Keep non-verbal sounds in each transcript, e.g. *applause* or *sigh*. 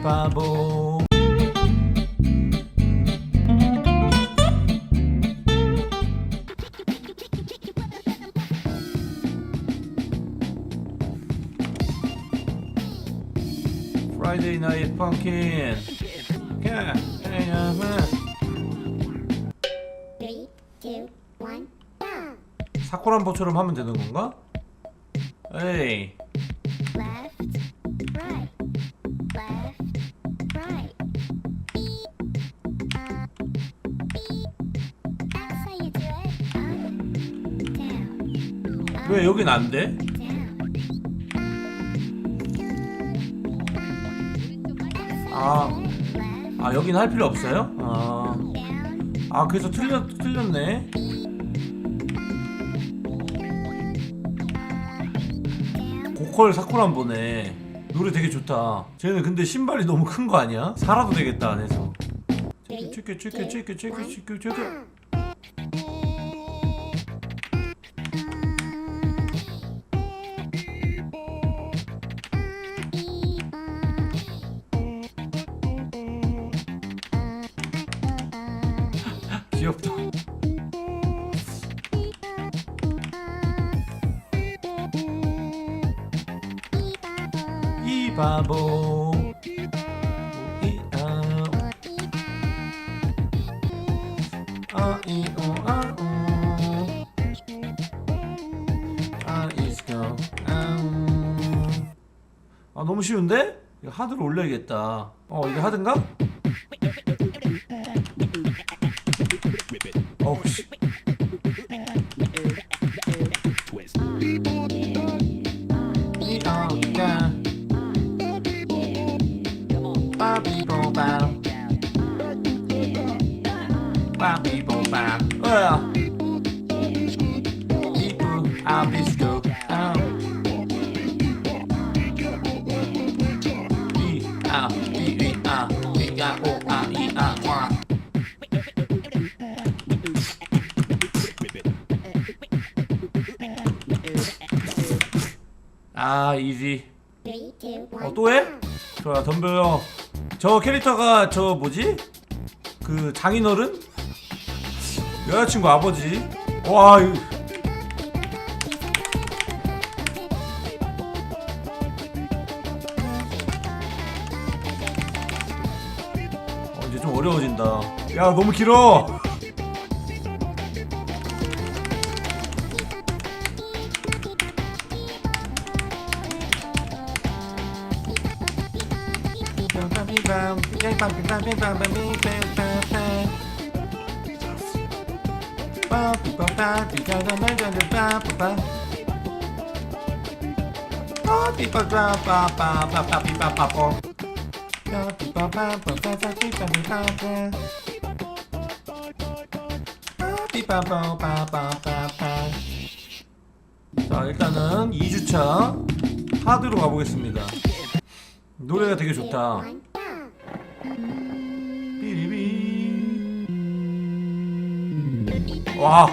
이 바보 프라이데이 나이트 펑킨 야, go! 사쿠란보처럼 하면 되는 건가? 에이 왜 여긴 안 돼? 아, 아 여긴 할 필요 없어요? 아, 아 그래서 틀렸, 틀렸네. 고퀄 사쿠란 보네 노래 되게 좋다 쟤는 근데 신발이 너무 큰 거 아니야? 살아도 되겠다 안에서 two, 치크 치크 one, 치크 치크 이아 아이오아오 아이스고 아우 아 너무 쉬운데? 이거 하드로 올려야겠다 어 이게 하드인가? 아 이지 어 또 해? 좋아 덤벼요 저 캐릭터가 저 뭐지? 그 장인어른? 여자친구 아버지. 와 이거 어, 이제 좀 어려워진다. 야 너무 길어 자 일단은 2주차 하드로 가보겠습니다. 노래가 되게 좋다 와.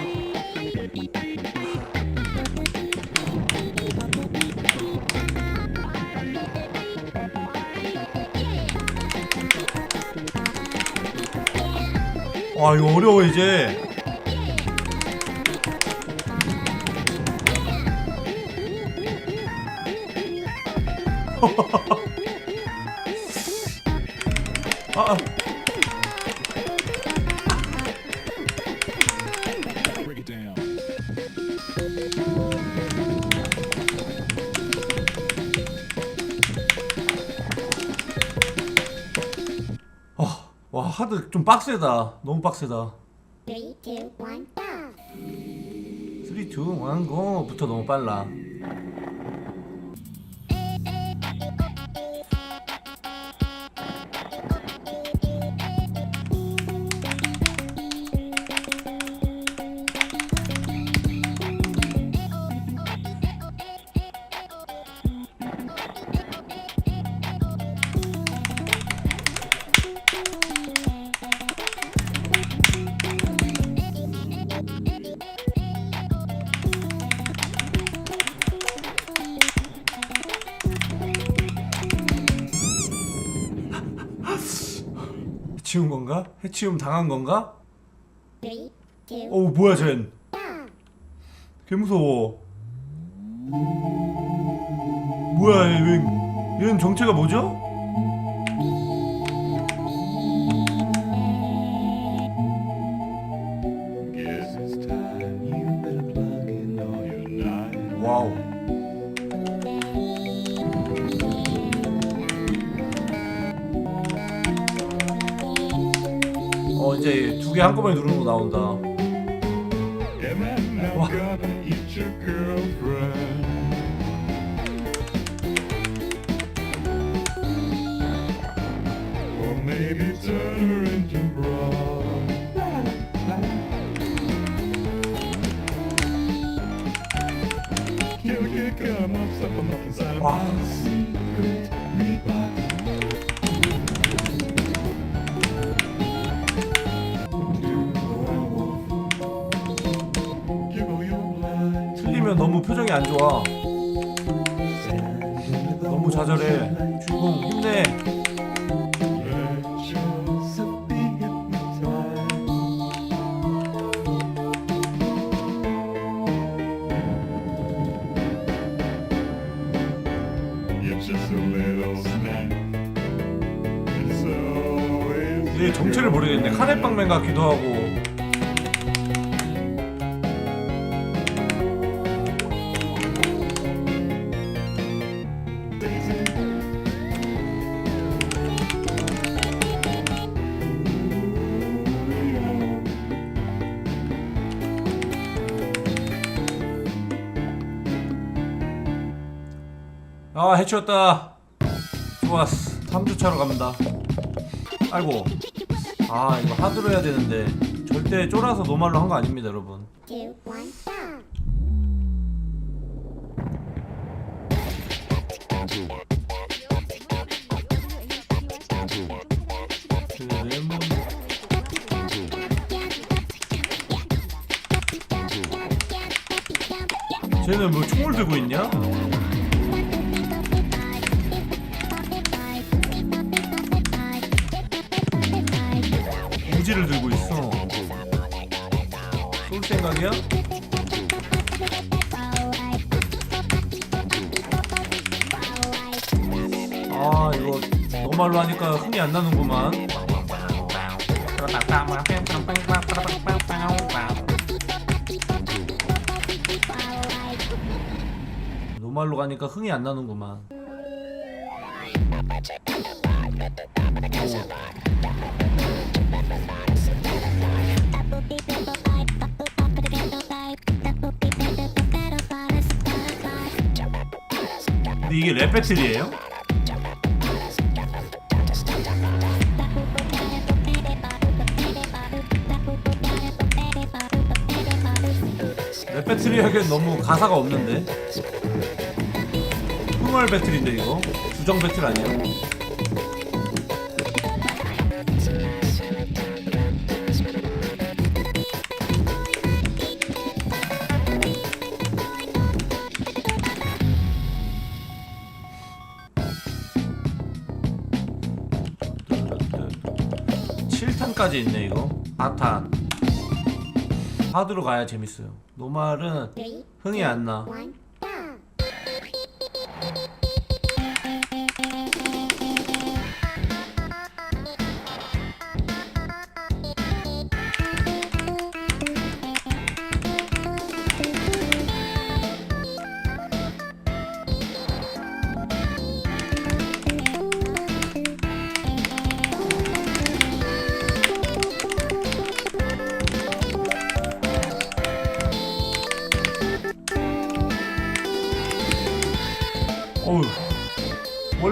와 이거 어려워 이제 *laughs* 아, 아. 아, 와 하드 좀 빡세다 너무 빡세다 Three, two, one, go! 3, 2, 1, 고부터 너무 빨라 해치운 건가? 해치움 당한 건가? 어우 뭐야 쟨. 개 무서워 뭐야 얘, 얘, 얘는 정체가 뭐죠? 좋아 너무 좌절해 주인공 힘내 얘 정체를 모르겠네 카레빵맨 같기도 하고 해치웠다. 좋았어. 3주차로 갑니다. 아이고. 아 이거 하드로 해야 되는데 절대 쫄아서 노말로 한 거 아닙니다 여러분. 쟤는 뭐 총을 들고 있냐? 쏠 생각이야? 아 이거 너말로 하니까 흥이 안 나는구만 노말로 가니까 흥이 안 나는구만 근데 이게 랩 배틀이에요? 랩 배틀이 하기엔 너무 가사가 없는데 흥얼 배틀인데 이거 주정 배틀 아니야? 칠탄까지 있네 이거. 4탄. 하드로 가야 재밌어요. 노말은 Three, 흥이 안나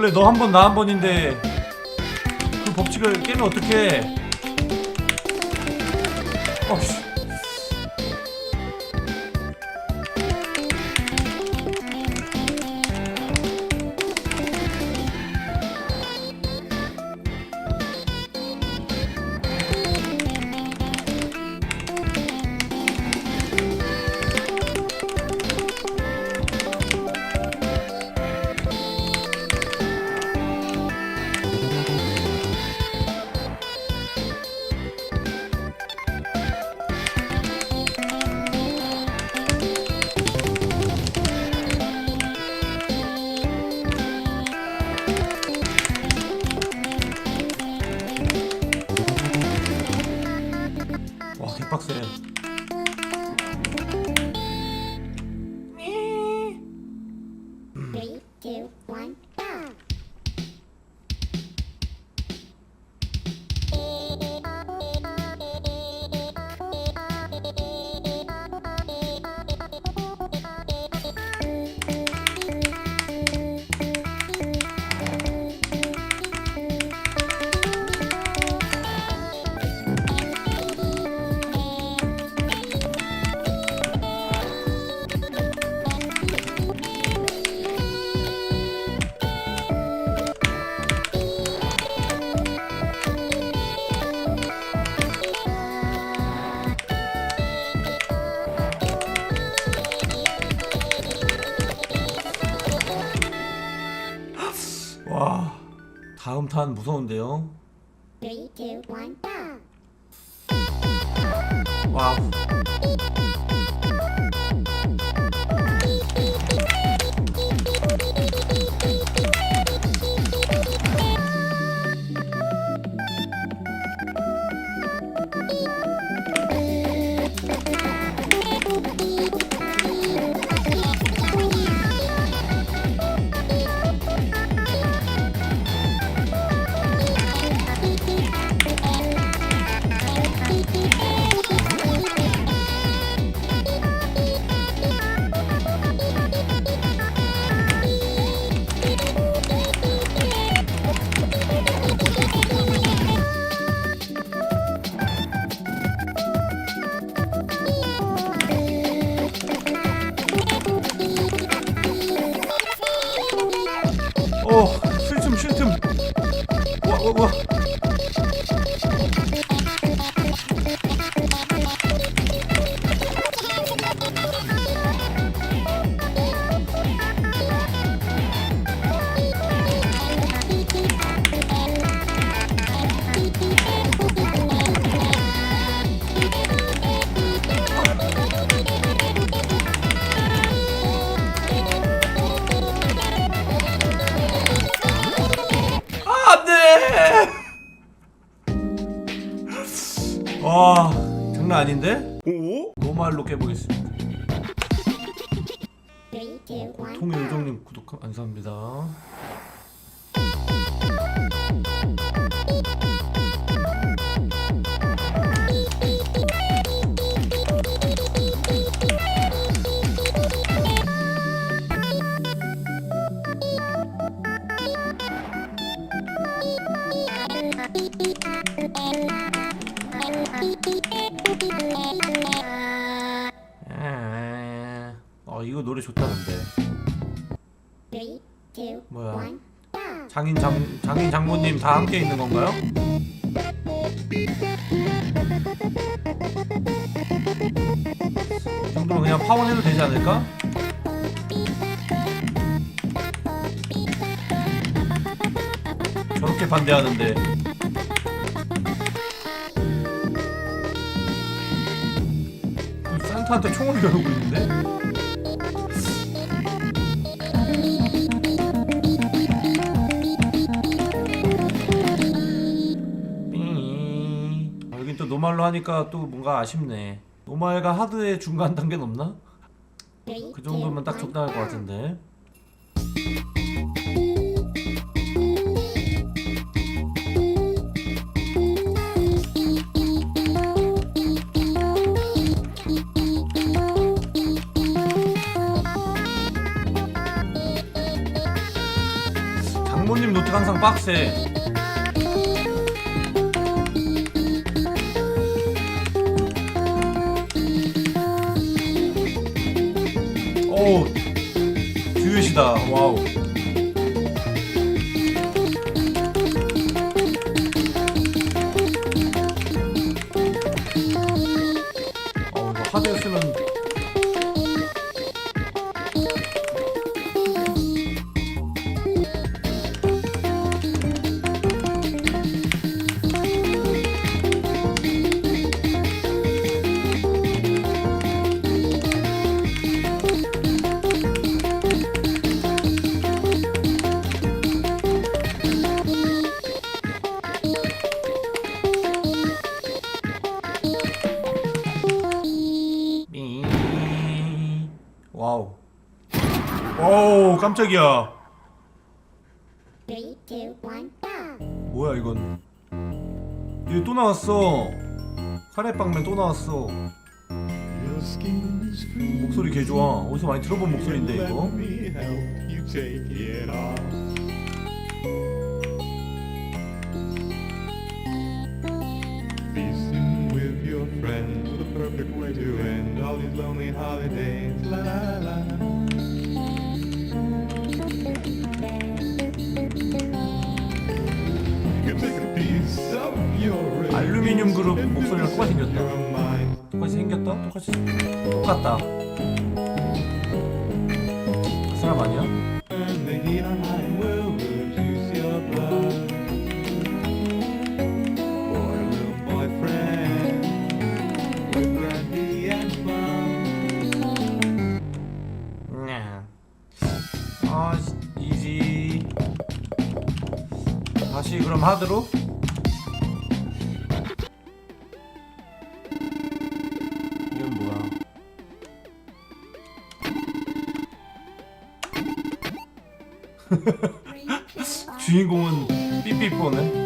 원래 너 한 번 나 한 번인데 그 법칙을 깨면 어떡해? 어씨 무서운데요 와, 와, 장인 장 장인 장모님 다 함께 있는 건가요? 이 정도면 그냥 파원해도 되지 않을까? 저렇게 반대하는데 그 산타한테 총을 겨누고 있는데? 노말로 하니까 또 뭔가 아쉽네. 노말과 하드의 중간 단계는 없나? 그 정도면 딱 적당할 것. 같은데. 장모님 노트 항상 빡세. 듀엣이다. 와우. 깜짝이야 Three, two, one, go. 뭐야 이건 이거 또 나왔어 카레빵맨 또 나왔어 Your skin is free. 목소리 개 좋아 어디서 많이 들어본 목소리인데 이거 Let me help you take it off. Feasting with your friends, the perfect way to end all these lonely holidays. La la la. 알루미늄 그룹 목소리랑 똑같이 생겼다. 똑같이 생겼다? 똑같이 똑같다 그 사람 아니야? 아 하드로? *laughs* 주인공은 삐삐뽀네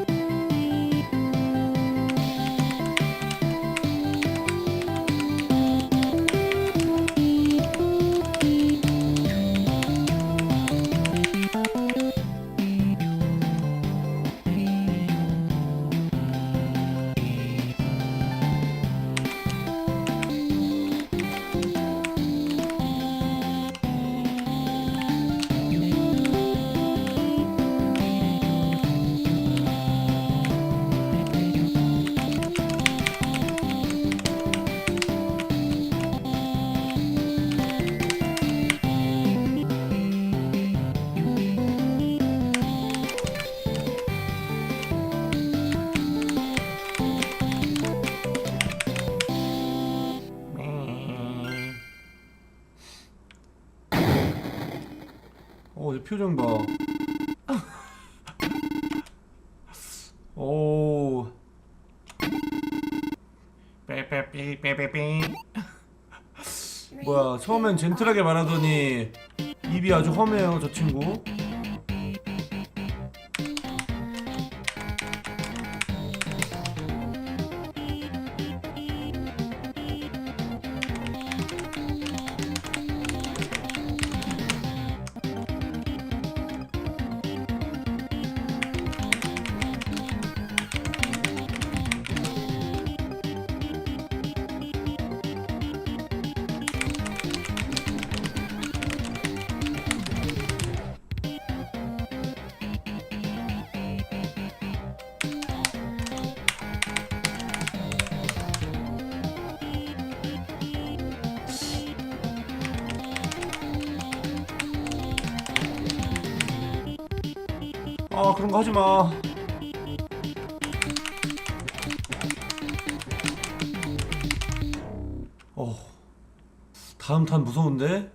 표정 봐. *laughs* 오. 빼빼삐 뭐야, 처음엔 젠틀하게 말하더니 입이 아주 험해요, 저 친구. 그런 거 하지 마. 어. 다음 탄 무서운데?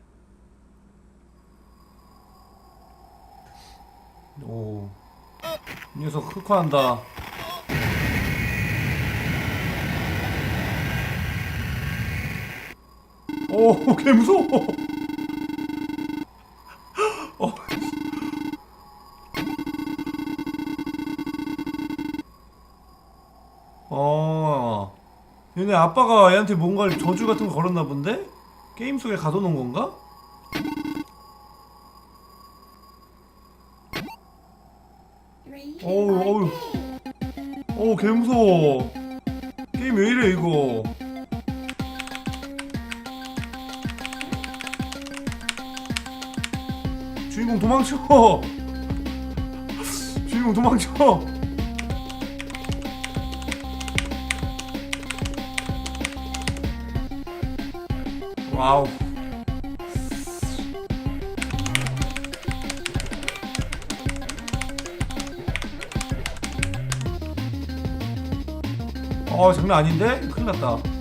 오. 이 녀석 흑화한다. 오, *laughs* 개 무서워. 얘네 아빠가 애한테 뭔가 저주 같은 거 걸었나 본데? 게임 속에 가둬놓은 건가? 어우, 어우. 어우, 개 무서워. 게임 왜 이래, 이거. 주인공 도망쳐! *laughs* 주인공 도망쳐! 와우. 어 장난 아닌데? 큰일 났다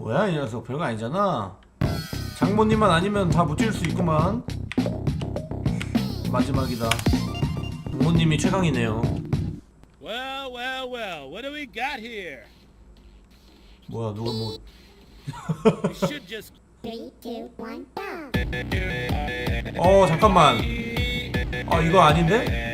뭐야 이 녀석 별거 아니잖아 장모님만 아니면 다 무찔 수 있구만 마지막이다 장모님이 최강이네요 Well, well, well. What do we got here? 뭐야 누가 뭐 We should just. Three, two, one, go. 어 잠깐만 아 이거 아닌데?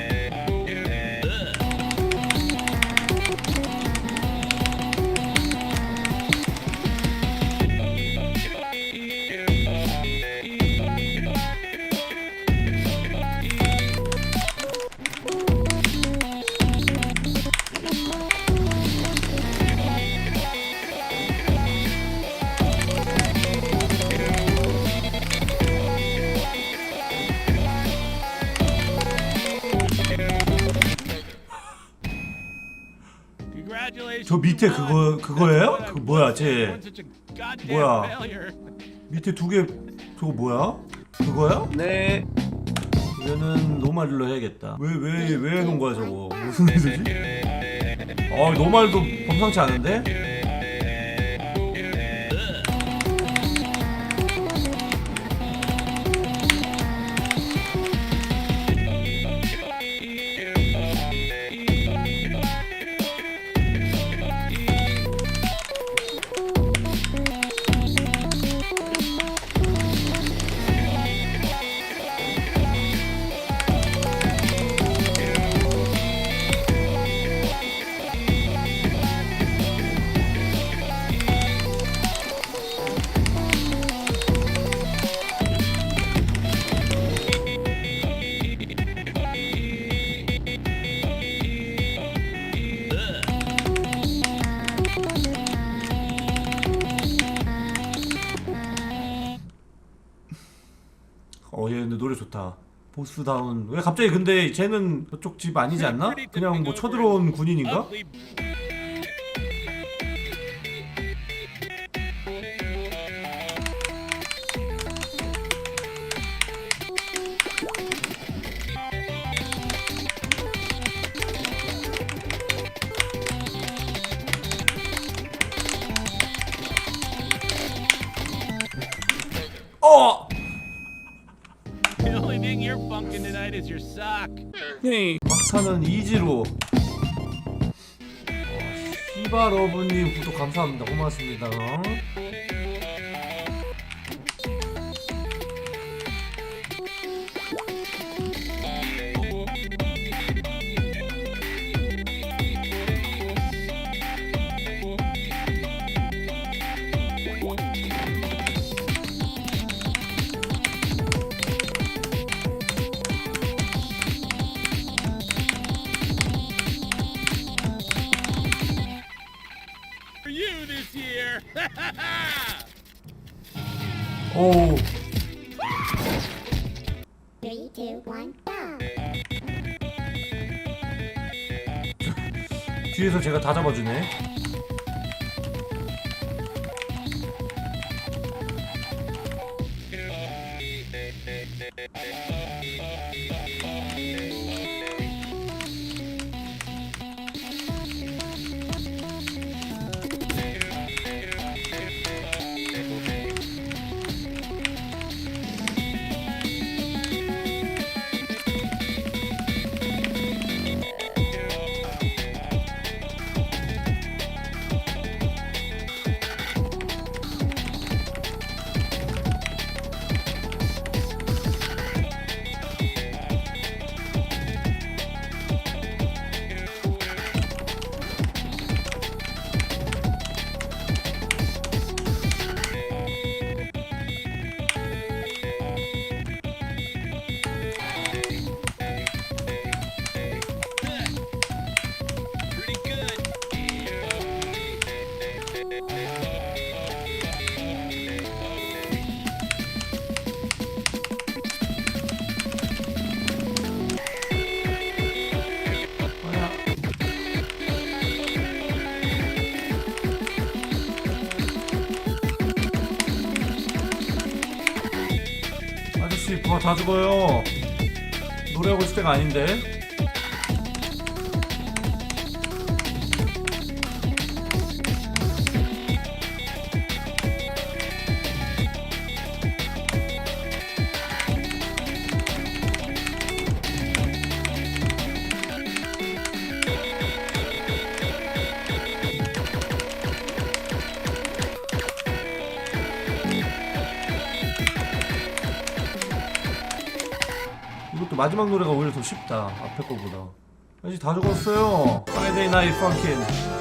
저 밑에 그거. 그거예요? 그 뭐야 쟤 뭐야? 밑에 두 개 저거 뭐야? 그거야? 네. 얘는 노말로 해야겠다. 왜 왜 왜 해놓은 거야 저거? 무슨 일이지? 어 노말도 범상치 않은데? 보스다운. 왜 갑자기 근데 쟤는 저쪽 집 아니지 않나? 그냥 뭐 쳐들어온 군인인가? 어! Tonight is your sock. 네. 막차는 이지로. 어, 시바러브님 구독 감사합니다. 고맙습니다. 오. 뒤에서 제가 다 잡아주네. 다 죽어요. 노래하고 있을 때가 아닌데. 마지막 노래가 오히려 더 쉽다 앞에 거보다. 아직 다 죽었어요. Friday Night Funkin'